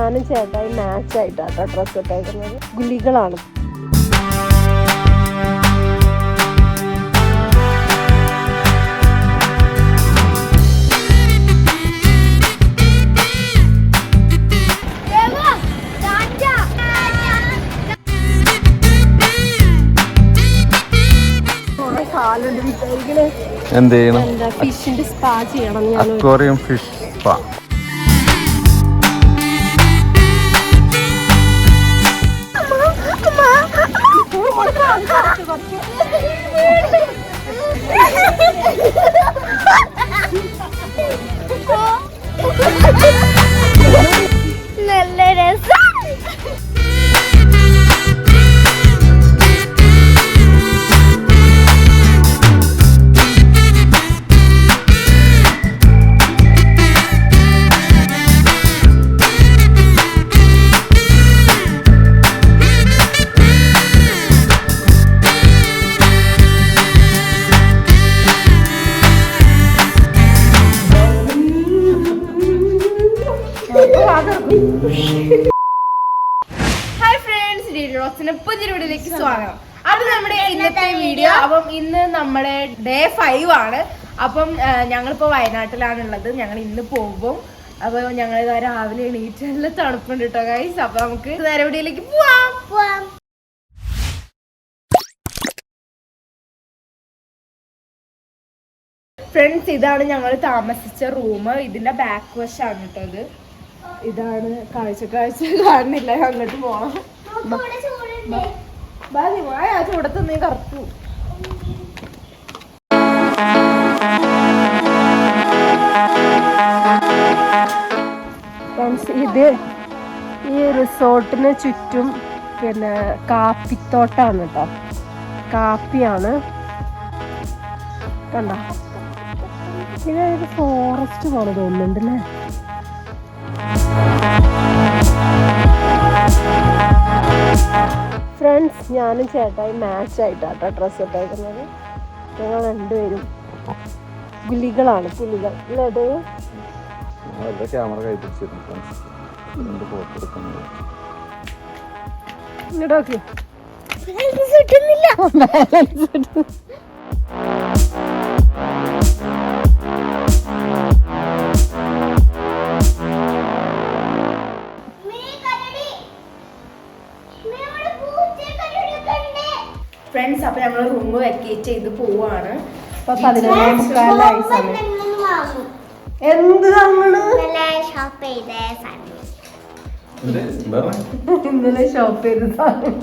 ഞാനും ചേട്ടായി match ആയിട്ടാട്ടോ dress ഇട്ടേക്കുന്നത് ഗുലികളാണ് എന്ത് ചെയ്യണം? ഫിഷിന്റെ സ്പാ ചെയ്യണം ഞാൻ അക്വേറിയം ഫിഷ് സ്പാ നല്ല ഹായ് ഫ്രണ്ട്സ് റോസിന്റെ പുതിയൊരു വീഡിയോയിലേക്ക് സ്വാഗതം. അപ്പൊ നമ്മുടെ ഇന്നത്തെ വീഡിയോ. അപ്പം ഇന്ന് നമ്മുടെ ഡേ ഫൈവ് ആണ്. അപ്പം ഞങ്ങളിപ്പോ വയനാട്ടിലാണുള്ളത്. ഞങ്ങൾ ഇന്ന് പോകും. അപ്പൊ ഞങ്ങൾ രാവിലെ എണീറ്റ് നല്ല തണുപ്പുണ്ട് കേട്ടോ ഗൈസ് അപ്പൊ നമുക്ക് നേരെ വീഡിയോയിലേക്ക് പോവാം. പോവാം. ഫ്രണ്ട്സ് ഇതാണ് ഞങ്ങൾ താമസിച്ച റൂം ഇതിന്റെ ബാക്ക് വശമാണ് കേട്ടോ ഇത്. ഇതാണ് കാഴ്ച. കാഴ്ച കാണുന്നില്ല. അങ്ങോട്ട് പോവാം ഇവിടെ ചൂടുണ്ട്. ബാ നീ വാ, ആ ചൂടത്ത് നീ കറുത്തു. ഇത് ഈ റിസോർട്ടിന് ചുറ്റും പിന്നെ കാപ്പിത്തോട്ടാണ് കേട്ടോ കാപ്പിയാണ്. കണ്ട? ഇതൊരു ഫോറസ്റ്റ് പോലെ തോന്നുന്നുണ്ടല്ലേ? ഫ്രണ്ട്സ് ഞാനും ചേട്ടായി മാച്ച് ആയിട്ടാട്ടോ ഡ്രസ്സ് ഇട്ടേക്കുന്നത് ഞങ്ങൾ രണ്ടുപേരും പുലികളാണ് പുലികൾ അല്ലേ ക്യാമറ കൈ പിടിച്ചിരുന്നു രണ്ട് ഫോട്ടോ എടുക്കുന്നത്? ഇങ്ങോട്ട് നോക്കി. കിട്ടുന്നില്ല റൂം വെക്കേറ്റ് ചെയ്ത് പോവാണ്. ഇപ്പൊ പതിനൊന്നേ മുക്കാലായി സമയം. എന്ത് തങ്ങൾ ഷോപ്പ് ചെയ്ത സാധനം. ഇന്നലെ ഷോപ്പ് ചെയ്ത സാധനം.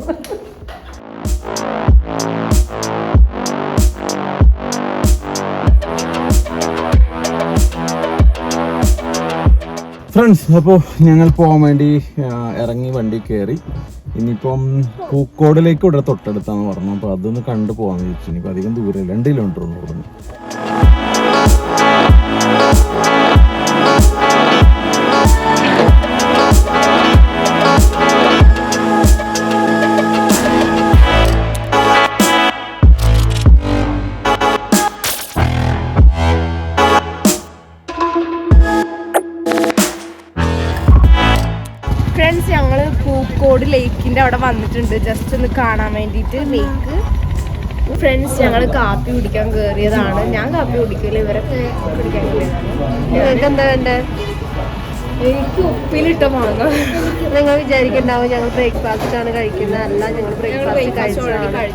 ഫ്രണ്ട്സ് അപ്പോൾ ഞങ്ങൾ പോകാൻ വേണ്ടി ഇറങ്ങി വണ്ടി കയറി ഇനിയിപ്പം പൂക്കോടിലേക്ക് ഇവിടെ തൊട്ടടുത്താന്ന് പറഞ്ഞു. അപ്പോൾ അതൊന്ന് കണ്ടു പോവാന്ന് ചോദിച്ചു ഇനിയിപ്പോൾ അധികം ദൂരമില്ല. രണ്ട് കിലോമീറ്റർ ഒന്ന് പറഞ്ഞു ലേക്കിന്റെ അവിടെ വന്നിട്ടുണ്ട്. ജസ്റ്റ് ഒന്ന് കാണാൻ വേണ്ടിയിട്ട്. ലേക്ക് ഫ്രണ്ട്സ് ഞങ്ങൾ കാപ്പി കുടിക്കാൻ കയറിയതാണ് ഞാൻ കാപ്പി കുടിക്കില്ല ഇവരൊക്കെ കുടിക്കാൻ കയറിയതാണ് നിങ്ങൾക്ക് എന്താ വേണ്ടേ? എനിക്ക് ഉപ്പിലിട്ട മാങ്ങ. നിങ്ങൾ വിചാരിക്കണ്ടാവും ഞങ്ങൾ ബ്രേക്ക്ഫാസ്റ്റ് ആണ് കഴിക്കുന്നത്. അല്ല ഞങ്ങൾ ഞങ്ങൾ ബ്രേക്ക്ഫാസ്റ്റ് കഴിച്ചതാണ്.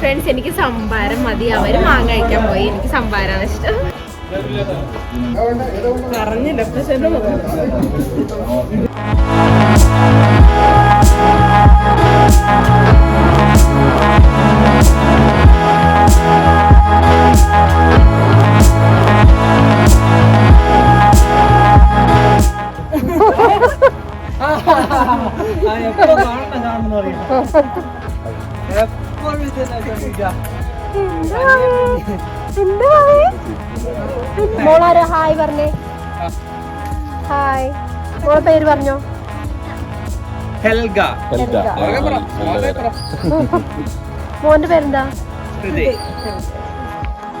ഫ്രണ്ട്സ് എനിക്ക് സംഭാരം മതി. അവർ മാങ്ങ കഴിക്കാൻ പോയി. എനിക്ക് സംഭാരമാണ് ഇഷ്ടം. പറഞ്ഞില്ല പക്ഷെ മോളാരോ? ഹായ് പറഞ്ഞേ. ഹായ്. മോളെ പേര് പറഞ്ഞോ? ഹെൽഗ. മോന്റെ പേരെന്താ?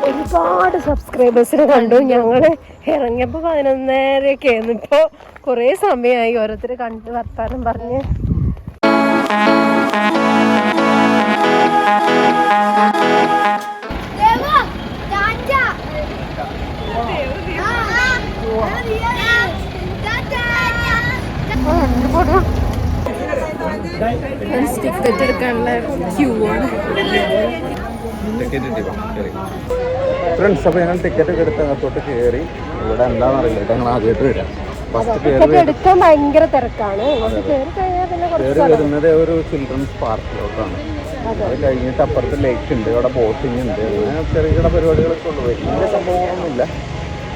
ഒരുപാട് സബ്സ്ക്രൈബേഴ്സിനെ കണ്ടു. ഞങ്ങൾ ഇറങ്ങിയപ്പോ പതിനൊന്നരയൊക്കെ ആയിരുന്നു. ഇപ്പോ കൊറേ സമയമായി ഓരോരുത്തര് കണ്ട് വർത്താനം പറഞ്ഞ്. ആ, ആ. ടാറ്റ. ടിക്കറ്റ് എടുക്കാനുള്ള ക്യൂ ആണ്. ഫ്രണ്ട്സ് അപ്പോൾ ഞങ്ങൾ ടിക്കറ്റ് ഒക്കെ എടുത്ത് അകത്തോട്ട് കയറി. ഇവിടെ എന്താണെന്ന് അറിയില്ല. ഞങ്ങൾ ആദ്യമായിട്ട് വരാം എടുക്കാൻ ഭയങ്കര തിരക്കാണ്. കയറി വരുന്നത് ഒരു ചിൽഡ്രൻസ് പാർക്കിലോട്ടാണ് അത്. കഴിഞ്ഞിട്ട് അപ്പുറത്ത് ലേക്ക് ഉണ്ട്. അവിടെ ബോട്ടിംഗ് ഉണ്ട്. അങ്ങനെ ചെറിയ ചെറിയ പരിപാടികളൊക്കെ ഉള്ളു. വലിയ സംഭവങ്ങളൊന്നുമില്ല.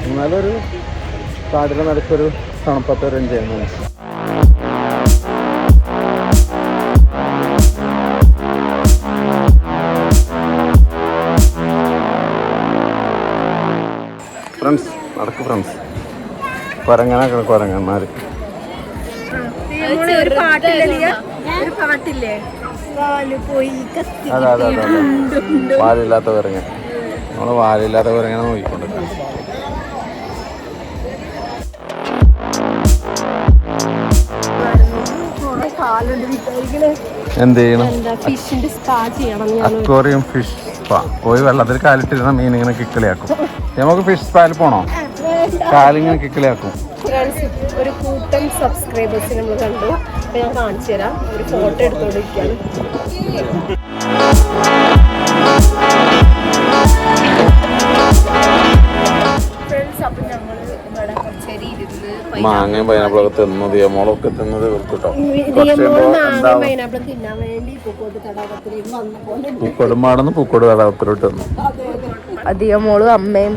എന്നാലൊരു കാടിന് നടക്കൊരു തണുപ്പത്തെ ഒരു എൻജോയ്മെന്റ് നടക്ക് ഫ്രണ്ട്സ് കുരങ്ങനാ കുരങ്ങന്മാർ ഒരു പാട്ടില്ലേ ഒരു പാട്ടില്ലേ? അതെ അതെ അതെ അതെ. വാലില്ലാത്ത കുരങ്ങൻ. നമ്മൾ വാലില്ലാത്ത കുരങ്ങനെ നോക്കിക്കൊണ്ട്. കുറെ കാലുണ്ട് വിചാരിക്കണേ എന്ത് ചെയ്യണം? എന്താ ഫിഷിന്റെ സ്പാ ചെയ്യണം ഞാൻ. Aquarium fish spa. പോയി വെള്ളത്തിൽ കാലിട്ടിരുന്ന മീൻ ഇങ്ങനെ കിക്കിളിയാക്കും. നമുക്ക് ഫിഷ് സ്പായിൽ പോണോ? കാലിങ്ങനെ കിക്കിളിയാക്കും. ഒരു കൂട്ടം സബ്സ്ക്രൈബേഴ്സ് നമ്മൾ കണ്ടു. അപ്പൊ ഞാൻ കാണിച്ചു തരാം. ഒരു ഫോട്ടോ എടുത്തോണ്ടിരിക്കാണ്. മാങ്ങയും പൈനാപ്പിളൊക്കെ തിന്നു. ദിയമോളൊക്കെ തിന്നത് കേട്ടോ പൂക്കോടും മാടന്ന് പൂക്കോട് തടാകത്തിലോട്ട് വന്നു. അധികം മോളും അമ്മയും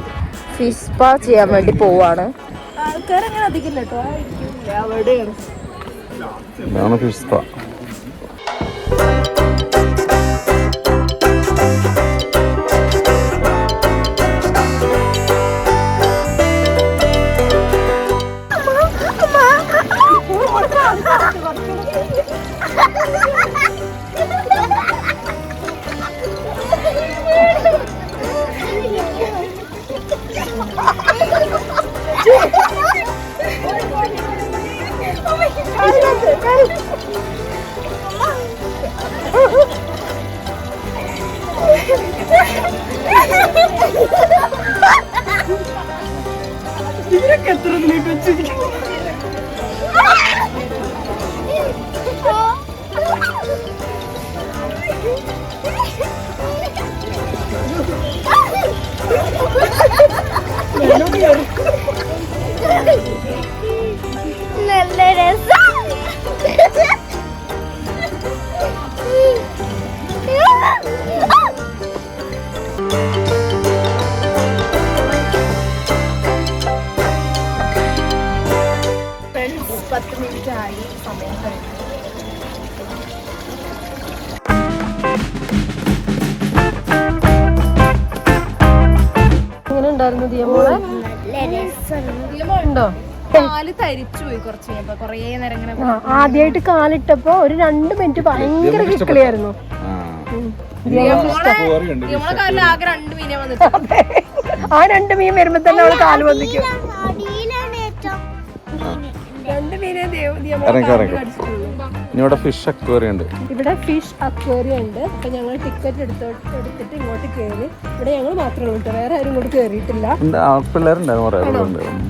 ഫിഷ് പാ ചെയ്യാൻ വേണ്ടി പോവാണ്. ആൾക്കാരങ്ങനെ അധികം കേട്ടോ. അവിടെയാണ്. ഇതാണ് ഫിഷ് സ്പാ നല്ല ഉണ്ടായിരുന്നു ദിയമോളെ ഉണ്ടോ? കാൽ തരിച്ചു പോയി കുറച്ച് കഴിഞ്ഞപ്പോ കൊറേ നേരം ഇങ്ങനെ ആ ആദ്യമായിട്ട് കാലിട്ടപ്പോ ഒരു രണ്ട് മിനിറ്റ് ഭയങ്കര കിക്കളിയായിരുന്നു. ആ. രണ്ട് മീൻ വരുമ്പോ തന്നെ അവൾ കാൽ വന്നിക്കും രണ്ട് മീനെ ഇനി ഇവിടെ ഫിഷ് അക്വേറിയം ഉണ്ട്. ഇവിടെ ഫിഷ് അക്വേറിയം ഉണ്ട്. അപ്പൊ ഞങ്ങൾ ടിക്കറ്റ് എടുത്തോ എടുത്തിട്ട് ഇങ്ങോട്ട് കയറി ഇവിടെ ഞങ്ങൾ മാത്രമേ ഉള്ളൂ വേറെ ആരും ഇങ്ങോട്ട് കയറിയിട്ടില്ല പിള്ളേരുണ്ടായിരുന്നു കുറേ പേരുണ്ട് ഉം.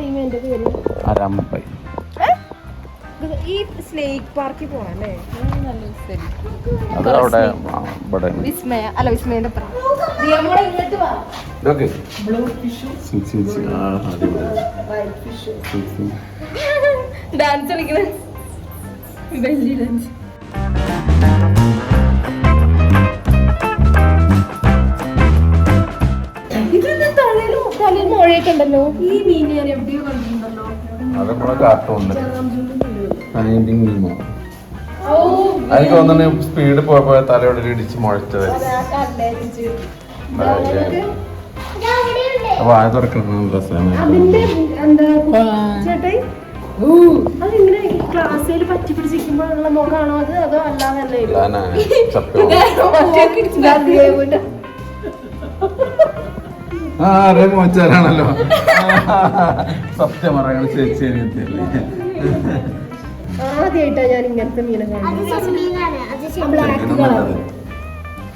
ഈ പേര്? അരമ്പൈ ഈ സ്നേക്ക് പാർക്കിൽ പോണല്ലേ? നല്ല സ്ഥലം. അത് അവിടെ ഇവിടെ വിസ്മയ അല്ല വിസ്മയുടെ അപ്പുറം. ദിയമോളെ ഇങ്ങോട്ട് വാ. ഇതൊക്കെ. സി, സി, സി. ആ, അടിപൊളി. C, C. ഡാൻസ് കളിക്കണ. വലിയ ഉണ്ടല്ലോ? ഈ എവിടെയോ കണ്ടിട്ടുണ്ടല്ലോ. അത് നമ്മളെ കാർട്ടൂണിൽ ഫൈൻഡിങ് നീമോ എനിക്ക് തോന്നുന്നു സ്പീഡ് പോയപ്പോ തലയോടെ ഇടിച്ച് മുഴച്ചത് തുറക്കണം രസമാണ്. ക്ലാസ്സിൽ പറ്റി പിടിച്ചിരിക്കുമ്പോഴുള്ള മുഖമാണോ അത് അതോ മോച്ചാലാണല്ലോ സത്യം പറയണ ചേച്ചി ആദ്യമായിട്ടാ ഞാൻ ഇങ്ങനത്തെ മീനെ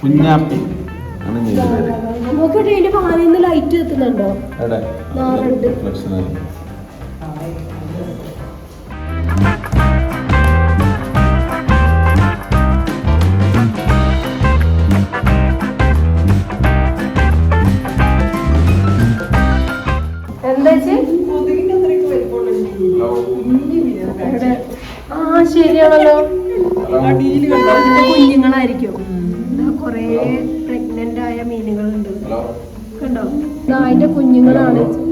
കുഞ്ഞാപ്പി. ആണ് മീന്റെ പേര് നോക്കട്ടെ അതിന്റെ പാലിൽ നിന്ന് ലൈറ്റ് എത്തുന്നുണ്ടോ നാറുണ്ട്. ምናምን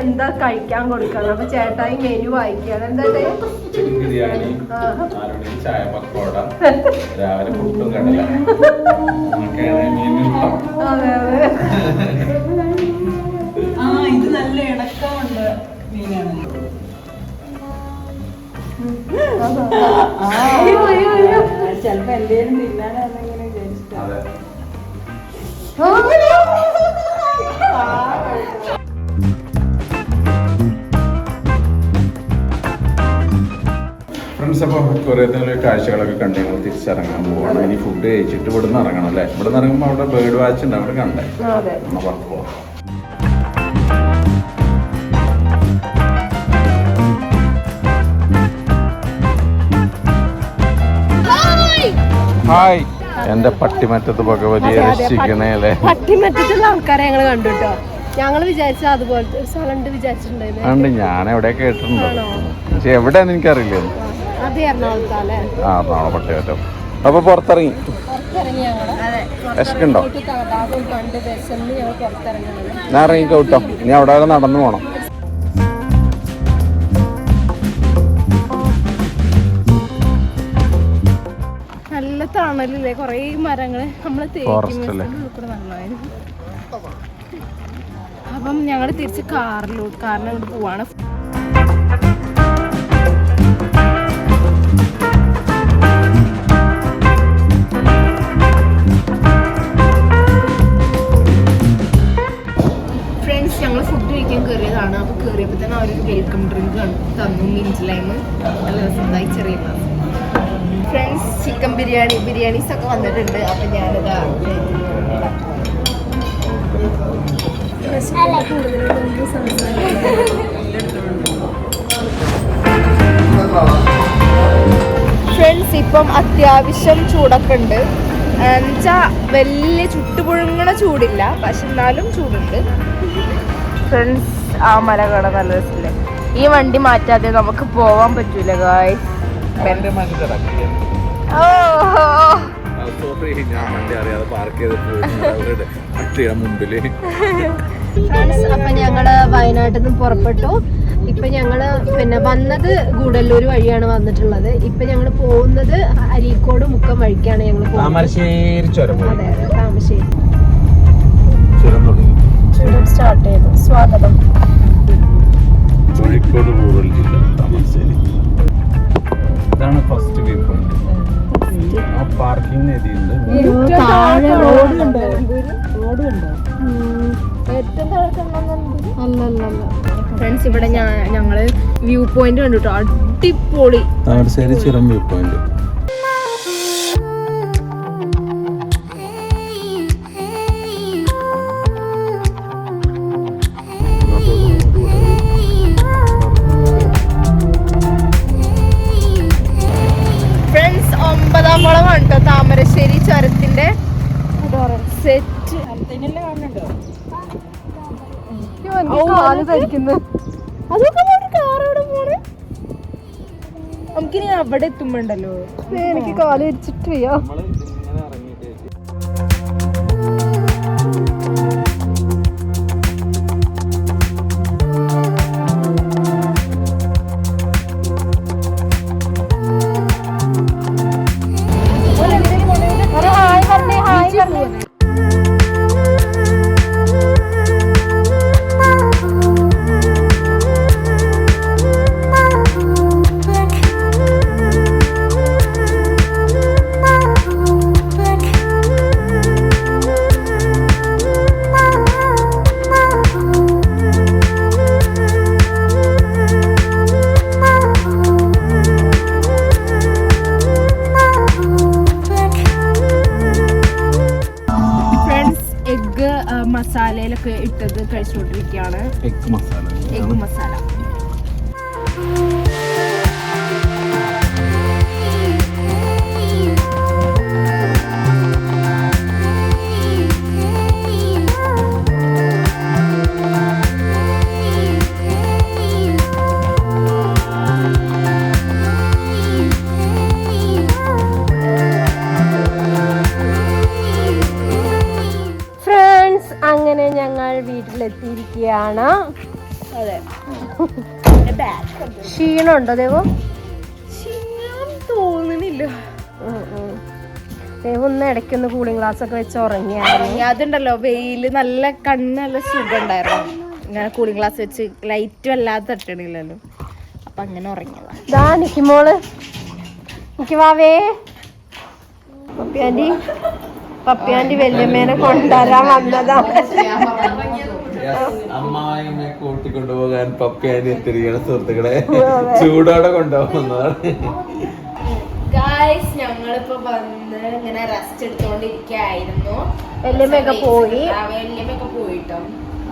എന്താ കഴിക്കാൻ കൊടുക്കണം അപ്പൊ ചേട്ടായി മെനു വായിക്കാണ് എന്താട്ടെ ചിക്കൻ ബിരിയാണി ചായ പക്കോട രാവിലെ പുട്ടും കടല ഒക്കെയാണ് മീൻ ഇഷ്ടം അതെ അതെ. ആ ഇത് നല്ല ഇണക്കമുണ്ട് മീനാണ്. ചിലപ്പോ എന്തേലും തിന്നാനാണെങ്കിലും വിചാരിച്ചിട്ടാ. ഫ്രണ്ട്സ് അപ്പോൾ കുറേ കാഴ്ചകളൊക്കെ കണ്ട് ഞങ്ങൾ തിരിച്ചിറങ്ങാൻ പോവാണ്. ഇനി ഫുഡ് കഴിച്ചിട്ട് ഇവിടെ നിന്ന് ഇറങ്ങണം അല്ലേ? ഇവിടെ നിന്ന് ഇറങ്ങുമ്പോൾ അവിടെ ബേർഡ് വാച്ച് ഉണ്ട് അവിടെ കണ്ടേ. അതെ. നമ്മൾ പുറത്ത് പോവാം. ഹായ്. എന്റെ പട്ടിമറ്റത്ത് ഭഗവതിയെ രക്ഷിക്കണേ അല്ലേ? പട്ടിമറ്റത്തുള്ള ആൾക്കാരെ ഞങ്ങൾ കണ്ടു കേട്ടോ ഞങ്ങൾ വിചാരിച്ച അതുപോലത്തെ ഒരു സ്ഥലമുണ്ട് വിചാരിച്ചിട്ടുണ്ടായിരുന്നു. ഞാൻ എവിടെ കേട്ടിട്ടുണ്ടോ? പക്ഷെ എവിടെയാന്ന് എനിക്കറിയില്ല. ആ എറണാകുളം അപ്പൊ പുറത്തിറങ്ങി. പുറത്തിറങ്ങി ഞങ്ങൾ അതെ വിശക്കുണ്ടോ? ഞാൻ ഇറങ്ങിക്കോ കേട്ടോ. ഇനി അവിടെ വരെ നടന്നു പോണം. നല്ല തണലില്ലേ? കൊറേ മരങ്ങൾ നമ്മൾ? അപ്പം ഞങ്ങൾ തിരിച്ച് കാറിലോട്ട് കാറിനോട് പോവാണ്. കയറിയതാണ് അപ്പോൾ കയറിയപ്പോൾ തന്നെ അവരൊരു വെൽക്കം ഡ്രിങ്ക് തന്നു മിന്റ് ലൈം നല്ല രസമുണ്ടായി ചെറിയ ഫ്രണ്ട്സ് ചിക്കൻ ബിരിയാണി ബിരിയാണീസ് ഒക്കെ വന്നിട്ടുണ്ട്. അപ്പം ഞാനിതാ ഫ്രണ്ട്സ് ഇപ്പം അത്യാവശ്യം ചൂടൊക്കെ ഉണ്ട് എന്നുവെച്ചാൽ വലിയ ചുട്ടുപുഴുങ്ങണ ചൂടില്ല പക്ഷെ എന്നാലും ചൂടുണ്ട്. ഫ്രണ്ട്സ് ആ മല കാണാൻ നല്ല രസമില്ലേ ഈ വണ്ടി മാറ്റാതെ നമുക്ക് പോവാൻ പറ്റൂല ഗായ് ഓ. സോറി ഞാൻ വണ്ടി അറിയാതെ പാർക്ക് ചെയ്തിട്ട് പട്ടിയുടെ മുമ്പിൽ. ഫ്രണ്ട്സ് അപ്പൊ ഞങ്ങൾ വയനാട്ടിൽ നിന്ന് പുറപ്പെട്ടു. ഇപ്പൊ ഞങ്ങൾ പിന്നെ വന്നത് ഗൂഡല്ലൂർ വഴിയാണ് വന്നിട്ടുള്ളത്. ഇപ്പൊ ഞങ്ങൾ പോകുന്നത് അരീക്കോട് മുക്കം വഴിക്കാണ് ഞങ്ങൾ താമരശ്ശേരി ചുരം അതെ അതെ താമരശ്ശേരി. ചുരം സ്റ്റാർട്ട് ചെയ്തു. സ്വാഗതം. കോഴിക്കോട് റൂറൽ ജില്ല താമരശ്ശേരി. ഇതാണ് ഫസ്റ്റ് വ്യൂ പോയിന്റ് ആ പാർക്കിംഗ് റോഡ് ഉണ്ടോ? റോഡ് ഉണ്ടോ അല്ലല്ല ഫ്രണ്ട്സ് ഇവിടെ ഞങ്ങൾ വ്യൂ പോയിന്റ് കണ്ടുട്ടോ അടിപൊളി. താമരശ്ശേരി ചുരം വ്യൂ പോയിന്റ് ഫ്രണ്ട്സ് ഒമ്പതാം കുളമാണ് കേട്ടോ താമരശ്ശേരി ചുരത്തിന്റെ സെറ്റ് കാണുന്നുണ്ടോ? നമുക്കിനി അവിടെ എത്തുമ്പോണ്ടല്ലോ? എനിക്ക് കാൽ ഇരിച്ചിട്ട് വയ്യ ഞങ്ങൾ വീട്ടിലെത്തിയിരിക്കുകയാണ്. അതെ. ക്ഷീണമുണ്ടോ ദേവോ? ക്ഷീണം തോന്നുന്നില്ല. ദേവ ഒന്ന് ഇടയ്ക്കൊന്ന് കൂളിംഗ് ഗ്ലാസ് ഒക്കെ വെച്ച് ഉറങ്ങിയായിരുന്നു അതുണ്ടല്ലോ വെയിൽ നല്ല കണ്ണ് നല്ല സുഖം ഉണ്ടായിരുന്നു ഇങ്ങനെ കൂളിംഗ് ഗ്ലാസ് വെച്ച് ലൈറ്റും അല്ലാതെ തട്ടണില്ലല്ലോ. അപ്പൊ അങ്ങനെ ഉറങ്ങിയതാ. ദാ നിക്കുമോൾ നിക്കുവാവേ പപ്പിയാന്റി പപ്പിയാന്റി വല്യമ്മേനെ കൊണ്ടുവരാൻ വന്നതാ. അമ്മായിയമ്മയെ കൂട്ടിക്കൊണ്ടുപോകാൻ പപ്പിയാന്റെ എത്തിരിക്കുന്ന സുഹൃത്തുക്കളെ ചൂടോടെ കൊണ്ടുപോകുന്നതാണ്. ഗായ്സ് ഞങ്ങളിപ്പോ വന്ന് ഇങ്ങനെ റെസ്റ്റ് എടുത്തോണ്ടിരിക്കായിരുന്നു. വല്യമ്മയൊക്കെ പോയി. വല്യമ്മയൊക്കെ പോയിട്ടോ.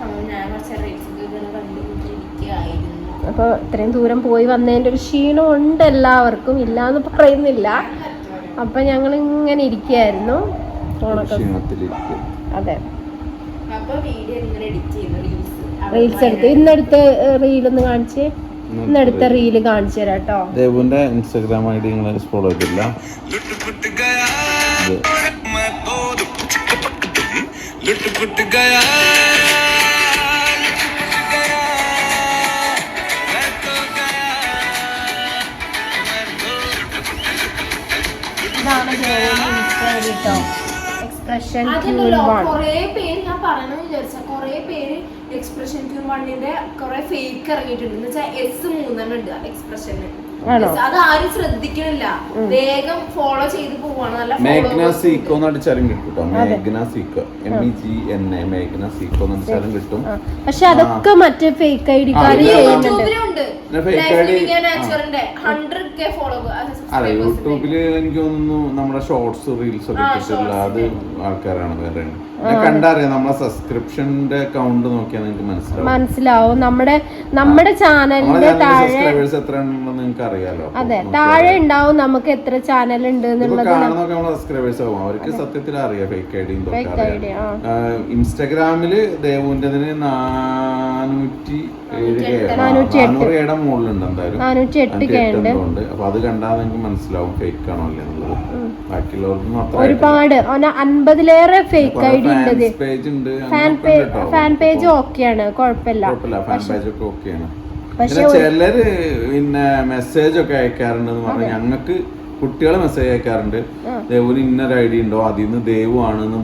അപ്പൊ ഞാൻ കുറച്ച് റീൽസ് ഇങ്ങനെ കണ്ടുകൊണ്ടിരിക്കായിരുന്നു അപ്പൊ ഇത്രയും ദൂരം പോയി വന്നതിന്റെ ഒരു ക്ഷീണം ഉണ്ട് എല്ലാവർക്കും. ഇല്ലാന്ന് പറയുന്നില്ല. അപ്പൊ ഞങ്ങൾ ഇങ്ങനെ ഇരിക്കുകയായിരുന്നു. ക്ഷീണത്തിലിരിക്കും അതെ. റീൽസ് എടുത്ത്. ഇന്നെടുത്ത ഒന്ന് കാണിച്ച്. ഇന്നെടുത്ത റീൽ കാണിച്ചു തരാം കേട്ടോ ദേവുന്റെ ഇൻസ്റ്റാഗ്രാം ഐ ഡി നിങ്ങൾ ഫോളോ ചെയ്തില്ല ഇത് ഇൻസ്റ്റാഗ്രാം കേട്ടോ എക്സ്പ്രഷൻ കൊറേ പേര് ഞാൻ പറയണമെന്ന് വിചാരിച്ച കൊറേ പേര് എക്സ്പ്രഷൻ ക്യൂ വണ്ണിന്റെ കൊറേ ഫേക്ക് ഇറങ്ങിയിട്ടുണ്ട് എന്ന് വെച്ചാൽ എസ് മൂന്നെണ്ണം ഉണ്ട് എക്സ്പ്രഷന്? അത് ആരും ശ്രദ്ധിക്കണില്ല. വേഗം ഫോളോ ചെയ്ത് പോവാണ്. നല്ല മേഘ്ന സീക്കോ എന്ന് അടിച്ചാലും കിട്ടും കേട്ടോ മേഘ്ന Zico M E G N A മേഘ്ന സീക്കോ എന്ന് അടിച്ചാലും കിട്ടും. പക്ഷെ അതൊക്കെ മറ്റേ ഫേക്ക് ഐ ഡിക്കാർ ആ, ഇത് ചെയ്യുന്നുണ്ട്. യൂട്യൂബിലുണ്ട്. പിന്നെ fake ID നാച്ചുറലിന്റെ ഹൺഡ്രഡ് കെ ഫോളോ അല്ല യൂട്യൂബിൽ എനിക്ക് തോന്നുന്നു നമ്മുടെ ഷോർട്സ് റീൽസ് ഒക്കെ ഇട്ടിട്ടുള്ള അത് ആൾക്കാരാണ് വേറെ കണ്ടറിയാം? നമ്മളെ സബ്സ്ക്രിപ്ഷന്റെ അക്കൗണ്ട് നോക്കിയാൽ നിങ്ങൾക്ക് മനസ്സിലാവും. മനസ്സിലാവും. നമ്മുടെ നമ്മുടെ ചാനലിന്റെ താഴെ സബ്സ്ക്രൈബേഴ്സ് എത്ര ഉണ്ടെന്ന് നിങ്ങൾക്ക് അറിയാലോ അതെ താഴെ ഉണ്ടാവും നമുക്ക് എത്ര ചാനൽ ഉണ്ട് എന്നുള്ളത് കാണുന്നൊക്കെ നമ്മളെ സബ്സ്ക്രൈബേഴ്സ് ആവും. അവർക്ക് സത്യത്തിൽ അറിയാം ഫേക്ക് ഐ. ഇൻസ്റ്റഗ്രാമിൽ ദേവുന്റെതിന് നാനൂറ്റി. നാനൂറ് മുകളിലുണ്ട് എന്തായാലും. നാനൂറ്റി എട്ട് ഉണ്ട്. അപ്പൊ അത് കണ്ടാൽ നിങ്ങൾക്ക് മനസ്സിലാവും ഫേക്ക് ആണോ അല്ലേ എന്നുള്ളത്. ഒരുപാട്. അൻപതിലേറെ ഫേക്ക് ഐ ഡി ഉണ്ട്. ഫാൻ പേജ് ഫാൻ പേജ് ഓക്കെയാണ് കുഴപ്പമില്ല. പക്ഷെ ചിലര് പിന്നെ മെസ്സേജ് ഒക്കെ അയക്കാറുണ്ടെന്ന് പറഞ്ഞാൽ ഞങ്ങൾക്ക് കുട്ടികൾ മെസ്സേജ് അയക്കാറുണ്ട്. ദേവുന് ഇന്നൊരു ഐ ഡി ഉണ്ടോ? അതിൽ നിന്ന് ദേവു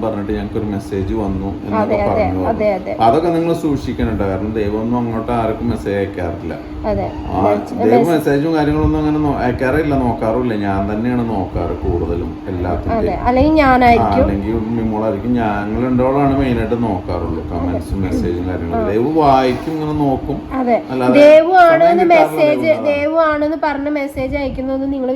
പറഞ്ഞിട്ട് ഞങ്ങൾക്ക് ഒരു മെസ്സേജ് വന്നു എന്നൊക്കെ പറഞ്ഞു അതെ, അതെ. അതൊക്കെ നിങ്ങൾ സൂക്ഷിക്കണം കേട്ടോ. കാരണം ദൈവമൊന്നും അങ്ങോട്ട് ആർക്കും മെസ്സേജ് അയക്കാറില്ല. ദൈവം മെസ്സേജും കാര്യങ്ങളൊന്നും അങ്ങനെ അയക്കാറില്ല നോക്കാറില്ല ഞാൻ തന്നെയാണ് നോക്കാറ് കൂടുതലും എല്ലാത്തിനും അല്ലെങ്കിൽ മിമ്മോളായിരിക്കും ഞങ്ങൾ രണ്ടോളാണ് മെയിൻ ആയിട്ട് നോക്കാറുള്ളൂ കമന്റ്സും മെസ്സേജും കാര്യങ്ങളും. ദൈവം വായിക്കും ഇങ്ങനെ നോക്കും. ദേവു ആണെന്ന് മെസ്സേജ് ദൈവം ആണെന്ന് പറഞ്ഞ മെസ്സേജ് അയക്കുന്നൊന്നും നിങ്ങൾ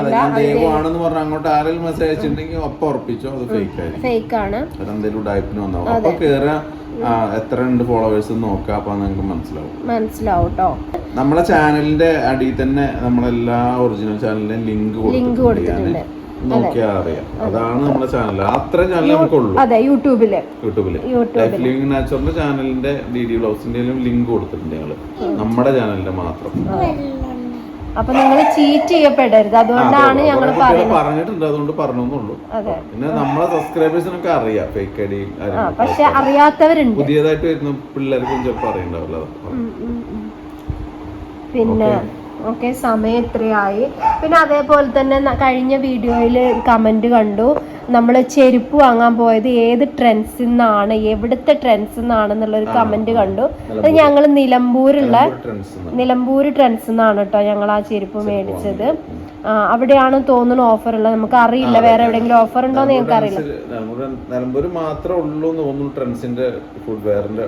അതെ ഞാൻ ദൈവമാണെന്ന് പറഞ്ഞ അങ്ങോട്ട് ആരെങ്കിലും മെസ്സേജ് അയച്ചിട്ടുണ്ടെങ്കിൽ ഒപ്പം ഉറപ്പിച്ചോ? അത് ഫേക്ക് ആയിരിക്കും. ഫേക്ക് ആണ് അതെന്തെങ്കിലും ഉടായ്പിന് വന്നാവും അപ്പൊ കേറാ എത്ര ഉണ്ട് ഫോളോവേഴ്സ് നോക്കാം അപ്പൊ നിങ്ങൾക്ക് മനസ്സിലാവും. മനസ്സിലാവും കേട്ടോ നമ്മളെ ചാനലിന്റെ അടിയിൽ തന്നെ നമ്മളെല്ലാ ഒറിജിനൽ ചാനലിന്റെ ലിങ്ക് ലിങ്ക് കൊടുത്തിട്ടുണ്ട് നോക്കിയാൽ അറിയാം. അതാണ് നമ്മുടെ ചാനൽ അത്രയും ചാനൽ നമുക്കുള്ളൂ. അതെ യൂട്യൂബിൽ. യൂട്യൂബിൽ. ലൈഫ് ലിവിംഗ് നാച്ചുറലിന്റെ ചാനലിന്റെ ഡി ഡി ബ്ലൗസിന്റെ ലിങ്ക് കൊടുത്തിട്ടുണ്ട് ഞങ്ങൾ. നമ്മുടെ ചാനലിന്റെ മാത്രം. അപ്പൊ നിങ്ങൾ ചീറ്റ് ചെയ്യപ്പെടരുത്. അതുകൊണ്ടാണ് ഞങ്ങൾ പറഞ്ഞിട്ടുണ്ട്. അതുകൊണ്ട് പറഞ്ഞെന്നുള്ളൂ. പിന്നെ നമ്മളെ സബ്സ്ക്രൈബേഴ്സിനൊക്കെ അറിയാം. ഫേക്ക് ഐ ഡി പക്ഷെ അറിയാത്തവരുണ്ട്. പുതിയതായിട്ട് വരുന്ന പിള്ളേർക്കും ചിലപ്പോൾ അറിയണ്ടാവില്ല. പിന്നെ ഓക്കെ സമയം ഇത്രയായി. പിന്നെ അതേപോലെ തന്നെ കഴിഞ്ഞ വീഡിയോയിൽ കമന്റ് കണ്ടു. നമ്മൾ ചെരുപ്പ് വാങ്ങാൻ പോയത് ഏത് ട്രെൻഡ്സിൽ നിന്നാണ് എവിടുത്തെ ട്രെൻഡ്സിൽ നിന്നാണെന്നുള്ളൊരു കമന്റ് കണ്ടു. അത് ഞങ്ങൾ നിലമ്പൂരുള്ള നിലമ്പൂർ ട്രെൻഡ്സിൽ നിന്നാണ് കേട്ടോ ഞങ്ങൾ ആ ചെരുപ്പ് മേടിച്ചത്. അവിടെയാണ് തോന്നുന്നു ഓഫർ ഉള്ളത്. നമുക്ക് അറിയില്ല വേറെ എവിടെയെങ്കിലും ഓഫർ ഉണ്ടോ എന്ന് ഞങ്ങൾക്ക് അറിയില്ല. നിലമ്പൂർ മാത്രമേ ഉള്ളൂ എന്ന് തോന്നുന്നു ട്രെൻഡ്സിന്റെ ഫുഡ് വെയറിന്റെ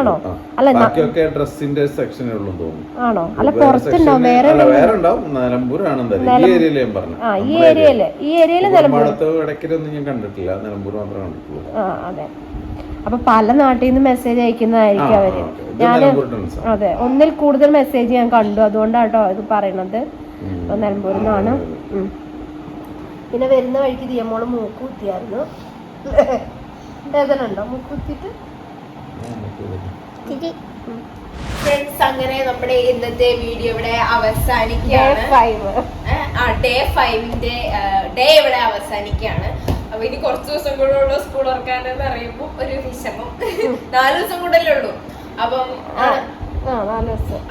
ആണോ? അല്ല, ബാക്കിയൊക്കെ ഡ്രസ്സിന്റെ സെക്ഷനേ ഉള്ളൂ തോന്നുന്നു. ആണോ? അല്ല പുറത്തുണ്ടോ? വേറെ വേറെ ഉണ്ടാവും നിലമ്പൂരാണ് ഈ ഏരിയയിൽ ഞാൻ പറഞ്ഞു. ആ ഈ ഏരിയയിലെ ഈ ഏരിയയിലെ നിലമ്പൂർ ഇടയ്ക്കൊന്നും ഞാൻ കണ്ടിട്ടില്ല. നിലമ്പൂർ മാത്രമേ കണ്ടിട്ടുള്ളൂ. ആ അതെ. അപ്പൊ പല നാട്ടിൽ നിന്ന് മെസ്സേജ് അയക്കുന്നതായിരിക്കും അവർ. ഞാൻ. അതെ ഒന്നിൽ കൂടുതൽ മെസ്സേജ് ഞാൻ കണ്ടു. അതുകൊണ്ടാട്ടോ ഇത് പറയണത്. അപ്പൊ നിലമ്പൂരിൽ നിന്നാണ് പിന്നെ വരുന്ന വഴിക്ക് ദിയമോൾ മൂക്ക് കുത്തിയായിരുന്നു വേദന ഉണ്ടോ മൂക്ക് കുത്തിയിട്ട് ഫ്രണ്ട്സ് അങ്ങനെ നമ്മുടെ ഇന്നത്തെ വീഡിയോ ഇവിടെ അവസാനിക്കുകയാണ്. ആ ഡേ ഫൈവിന്റെ ഡേ ഇവിടെ അവസാനിക്കുകയാണ്. അപ്പൊ ഇനി കുറച്ച് ദിവസം കൂടെ ഉള്ളൂ സ്കൂൾ തുറക്കാനെന്ന് പറയുമ്പോ ഒരു വിഷമം. നാല് ദിവസം കൂടെ ഉള്ളൂ. അപ്പം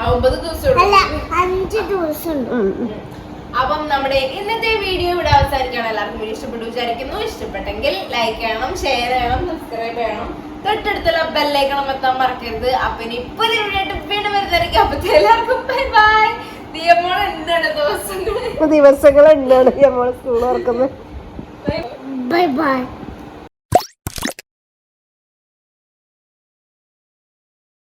ഒമ്പത് ദിവസം. അപ്പം നമ്മുടെ ഇന്നത്തെ വീഡിയോ ഇവിടെ അവസാനിക്കണം എല്ലാവർക്കും വീഡിയോ ഇഷ്ടപ്പെട്ടു വിചാരിക്കുന്നു. ഇഷ്ടപ്പെട്ടെങ്കിൽ ലൈക്ക് ചെയ്യണം ഷെയർ ചെയ്യണം സബ്സ്ക്രൈബ് ചെയ്യണം. തൊട്ടടുത്തുള്ള ബെല്ലൈക്കണം എത്താൻ മറക്കരുത്. അപ്പൊ ഇനി ഇപ്പൊ വീണ്ടും വരുന്നതായിരിക്കും. അപ്പൊ എല്ലാവർക്കും ബൈ ബൈ എന്താണ് ദിവസങ്ങൾ ദിവസങ്ങൾ ഉണ്ടാണ് നമ്മൾ സ്കൂൾ തുറക്കുന്നത് ബൈ ബൈ